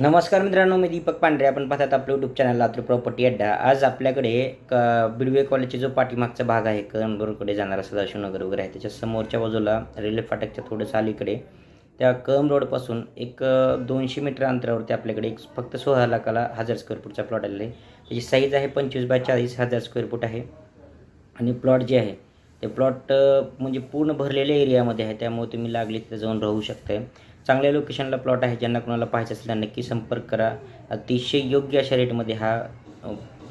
नमस्कार मित्रांनो मी दीपक पांढरे. आपण पाहतात आपलं यूट्यूब चॅनल लातूर प्रॉपर्टी अड्डा. आज आपल्याकडे क बिडवे कॉलेजचा जो पाठीमागचा भाग आहे कळमरोडकडे जाणारा सदाशिवनगर वगैरे आहे. त्याच्या समोरच्या बाजूला रेल्वे फाटकच्या थोडंसं अलीकडे त्या कळम रोडपासून एक दोनशे मीटर अंतरावरती आपल्याकडे एक फक्त सोळा लाखाला हजार स्क्वेअर फूटचा प्लॉट आलेला आहे. त्याची साईज आहे पंचवीस बाय चाळीस हजार स्क्वेअर फूट आहे. आणि प्लॉट जे आहे ते प्लॉट म्हणजे पूर्ण भरलेल्या एरियामध्ये आहे. त्यामुळे तुम्ही लागले तिथे जाऊन राहू शकताय. चांगल्या लोकेशनला प्लॉट आहे ज्यांना कोणाला पाहायचं असेल त्यांना नक्की संपर्क करा. अतिशय योग्य अशा रेटमध्ये हा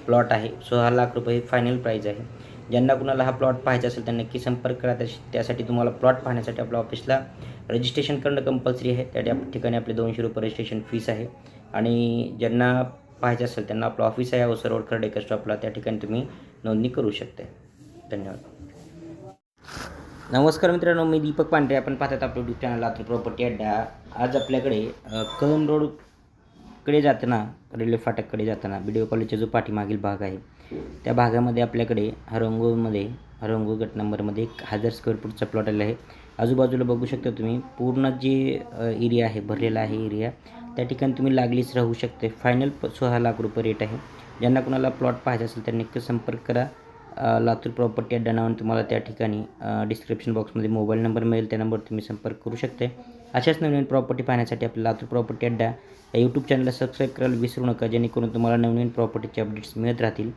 प्लॉट आहे. सोळा लाख रुपये फायनल प्राईज आहे. ज्यांना कुणाला हा प्लॉट पाहायचा असेल त्यांना नक्की संपर्क करा. त्यासाठी तुम्हाला प्लॉट पाहण्यासाठी आपल्या ऑफिसला रजिस्ट्रेशन करणं कंपल्सरी आहे. त्या ठिकाणी आपले दोनशे रुपये रजिस्ट्रेशन फीस आहे. आणि ज्यांना पाहायचं असेल त्यांना आपलं ऑफिस आहे. अवसर रोड खर्डेकर स्टॉपला त्या ठिकाणी तुम्ही नोंदणी करू शकता धन्यवाद. नमस्कार मित्रांनो मी दीपक पांढरे. आपण पाहतात आपलं यूट्यूब चॅनल लातूर प्रॉपर्टी अड्डा. आज आपल्याकडे कळम रोडकडे जाताना रेल्वे फाटककडे जाताना बी डी ओ कॉलेजचा जो पाठीमागील भाग आहे त्या भागामध्ये आपल्याकडे हरंगोमध्ये हरंगो गट नंबरमध्ये एक हजार स्क्वेअर फूटचा प्लॉट आलेला आहे. आजूबाजूला बघू शकता तुम्ही पूर्ण जे एरिया आहे भरलेला आहे एरिया त्या ठिकाणी तुम्ही लागलीच राहू शकते. फायनल प सोळा लाख रुपये रेट आहे. ज्यांना कुणाला प्लॉट पाहिजे असेल त्यांनी संपर्क करा. लातूर प्रॉपर्टी अड्डा नावाने तुम्हाला त्या ठिकाणी डिस्क्रिप्शन बॉक्समध्ये मोबाईल नंबर मिळेल त्या नंबर तुम्ही संपर्क करू शकते. अशाच नवीन प्रॉपर्टी पाहण्यासाठी आपल्या लातूर प्रॉपर्टी अड्डा या यूट्यूब चॅनलला सबस्क्राईब करायला विसरू नका जेणेकरून तुम्हाला नवीन प्रॉपर्टीचे अपडेट्स मिळत राहतील.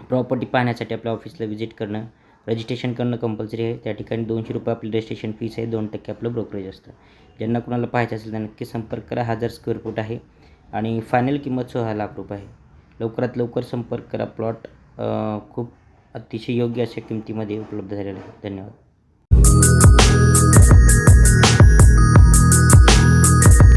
प्रॉपर्टी पाहण्यासाठी आपल्या ऑफिसला व्हिजिट करणं रजिस्ट्रेशन करणं कंपल्सरी आहे. त्या ठिकाणी दोनशे रुपये आपली रजिस्ट्रेशन फीस आहे दोन टक्के आपलं ब्रोकरेज असतं. ज्यांना कुणाला पाहायचं असेल त्यांना नक्की संपर्क करा हजार स्क्वेअर फूट आहे आणि फायनल किंमत सोळा लाख रुपये आहे. लवकरात लवकर संपर्क करा प्लॉट खूप अतिशय योग्य अशा किमतीमध्ये उपलब्ध झालेलं आहे धन्यवाद.